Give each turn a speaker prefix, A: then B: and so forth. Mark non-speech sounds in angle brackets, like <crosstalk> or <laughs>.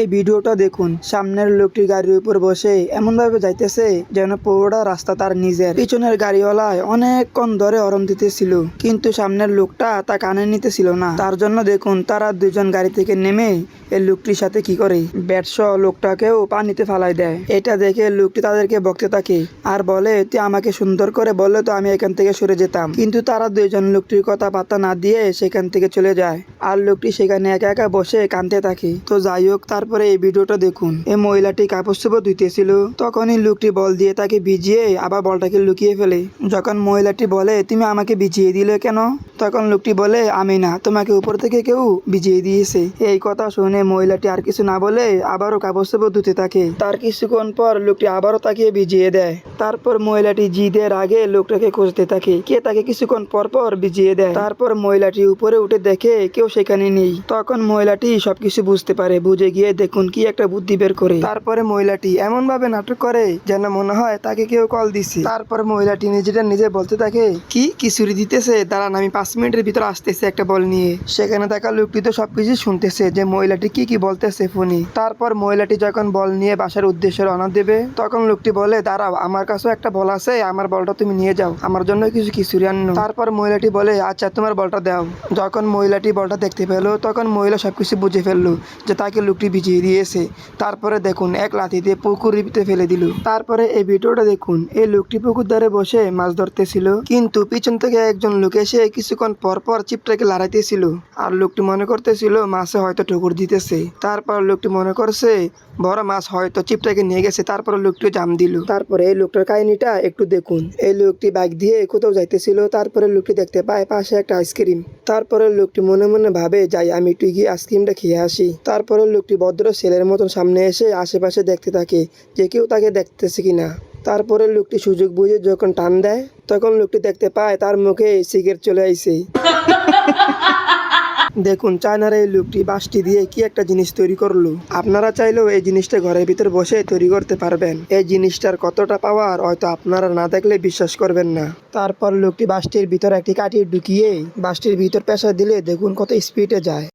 A: এই ভিডিওটা দেখুন। সামনের লোকটি গাড়ির উপর বসে এমন ভাবে যাইতেছে যেন পুরোটা রাস্তা তার নিজের। পিছনের গাড়িওয়ালায় অনেকক্ষণ ধরে অরম দিতেছিল, কিন্তু সামনের লোকটা তা কানে নিতেছিল না। তার জন্য দেখুন, তারা দুজন গাড়ি থেকে নেমে এই লোকটির সাথে কি করে? ব্যাটস লোকটাকেও পানিতে ফালাই দেয়। এটা দেখে লোকটি তাদেরকে বকতে থাকে, আর বলে, তুই আমাকে সুন্দর করে বললে তো আমি এখান থেকে সরে যেতাম। কিন্তু তারা দুজন লোকটির কথা পাত্তা না দিয়ে সেখান থেকে চলে যায়, আর লোকটি সেখানে একা একা বসে কাঁদতে থাকে। তো যাই হোক তারপরে এই ভিডিওটা দেখুন। এই মহিলাটি কাপড় চোপড় ধুইতেছিল তখনই লোকটি বল দিয়ে তাকে ভিজিয়ে আবার বলটাকে লুকিয়ে ফেলে। যখন মহিলাটি বলে, তুমি আমাকে ভিজিয়ে দিলে কেন? তখন লোকটি বলে, আমি না, তোমাকে উপর থেকে কেউ ভিজিয়ে দিয়েছে। এই কথা শুনে মহিলাটি আর কিছু না বলে আবারও কাপড় চোপড় ধুতে থাকে। তার কিছুক্ষণ পর লোকটি আবারও তাকে ভিজিয়ে দেয়। তারপর মহিলাটি জিদের আগে লোকটাকে খুঁজতে থাকে। কে তাকে কিছুক্ষণ পর পর ভিজিয়ে দেয়। তারপর মহিলাটি উপরে উঠে দেখে কেউ সেখানে নেই। তখন মহিলাটি সবকিছু বুঝতে পারে, বুঝে গিয়ে দেখুন কি একটা বুদ্ধি বের করে। তারপরে মহিলাটি এমন ভাবে নাটক করে যেন মনে হয় তাকে কেউ কল দিছে। তারপর মহিলাটি নিজেটা নিজে বলতে থাকে, কি কিশোরী দিতেছে? দাঁড়ান, আমি পাঁচ মিনিটের ভিতর আসতেছে একটা বল নিয়ে। সেখানে থাকা লোকটি তো সবকিছু শুনতেছে যে মহিলাটি কি কি বলতেছে ফোনে। তারপর মহিলাটি যখন বল নিয়ে বাসার উদ্দেশ্যে রওনা দেবে, তখন লোকটি বলে, দাঁড়াও, আমার কাছেও একটা বল আছে, আমার বলটা তুমি নিয়ে যাও, আমার জন্য কিছু কিশোরী আনো তারপর মহিলাটি বলে আচ্ছা তোমার বলটা দাও। যখন মহিলাটি বলটা দেখতে পেল, তখন মহিলা সবকিছু বুঝে ফেলল যে তাকে লোকটি ভিজিয়ে দিয়েছে। তারপরে দেখুন, এক লাথি দিয়ে পুকুরের ভিতরে ফেলে দিল। তারপরে এই ভিডিওটা দেখুন, এই লোকটি পুকুর ধারে বসে মাছ ধরতেছিল। কিন্তু পিছন থেকে একজন লোক এসে কিছুক্ষণ পর পর চিপটাকে লড়াইতেছিল। আর লোকটি মনে করতেছিল, মাছে হয়তো ঠুকুর দিতেছে। তারপর লোকটি মনে করছে, বড় মাছ হয়তো চিপটাকে নিয়ে গেছে। তারপর লোকটি জাম দিল। তারপরে এই লোকটার কাহিনীটা একটু দেখুন। এই লোকটি বাইক দিয়ে কোথাও যাইতেছিল। তারপরে লোকটি দেখতে পায়, পাশে একটা আইসক্রিম। তারপরে লোকটি মনে মনে ভাবে, যাই, আমি একটু গিয়ে আইসক্রিমটা খেয়ে আসি। তারপরে লোকটি ভদ্র ছেলের মতন সামনে এসে আশেপাশে দেখতে থাকে যে কেউ তাকে দেখতেছে কিনা। তারপরে লোকটি সুযোগ বুঝে যখন টান দেয় তখন লোকটি দেখতে পায় তার মুখে সিগারেট চলে আইছে। <laughs> দেখুন চায়নার এই লোকটি বাঁশটি দিয়ে কি একটা জিনিস তৈরি করল। আপনারা চাইলেও এই জিনিসটা ঘরের ভিতর বসে তৈরি করতে পারবেন। এই জিনিসটার কতটা পাওয়ার হয়তো আপনারা না দেখলে বিশ্বাস করবেন না। তারপর লোকটি বাসটির ভিতর একটি কাঠি ঢুকিয়ে বাসটির ভিতর পেশা দিলে দেখুন কত স্পিডে যায়।